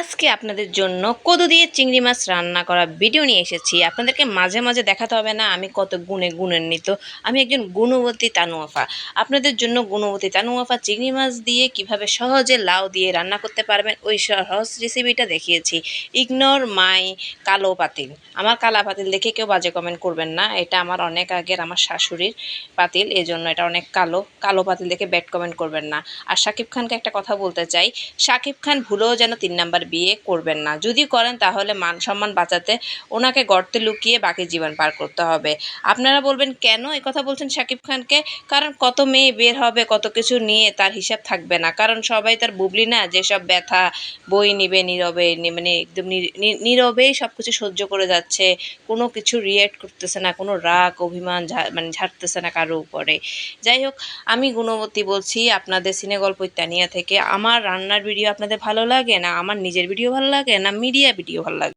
আজকে আপনাদের জন্য কদু দিয়ে চিংড়ি মাছ রান্না করা ভিডিও নিয়ে এসেছি। আপনাদেরকে মাঝে মাঝে দেখাতে হবে না, আমি কত গুণে গুণান্বিত। আমি একজন গুণবতী তানুয়াফা। আপনাদের জন্য গুণবতী তানুয়াফা চিংড়ি মাছ দিয়ে কীভাবে সহজে লাউ দিয়ে রান্না করতে পারবেন, ওই সহজ রেসিপিটা দেখিয়েছি। ইগনোর মাই কালো পাতিল। আমার কালা পাতিল দেখে কেউ বাজে কমেন্ট করবেন না। এটা আমার অনেক আগের আমার শাশুড়ির পাতিল এই জন্য এটা অনেক কালো। কালো পাতিল দেখে ব্যাড কমেন্ট করবেন না। আর শাকিব খানকে একটা কথা বলতে চাই, শাকিব খান ভুলেও যেন তিন নাম্বার বিয়ে করবেন না। যদি করেন তাহলে মান সম্মান বাঁচাতে ওনাকে গর্তে লুকিয়ে বাকি জীবন পার করতে হবে। আপনারা বলবেন, কেন এই কথা বলছেন শাকিব খানকে? কারণ কত মেয়ে বের হবে, কত কিছু নিয়ে তার হিসাব থাকবে না। কারণ সবাই তার বুবলি না যেসব ব্যথা, বই নিবে নীরবে মানে একদম নীরবেই সব কিছু সহ্য করে যাচ্ছে। কোনো কিছু রিয়েক্ট করতেছে না, কোনো রাগ, অভিমান মানে ঝাড়তেছে না কারও উপরে। যাই হোক, আমি গুণবতী বলছি, আপনাদের সিনে গল্প ইত্যানিয়া থেকে। আমার রান্নার ভিডিও আপনাদের ভালো লাগে না? আমার নিজের ভিডিও ভালো লাগে না মিডিয়া ভিডিও ভালো লাগে?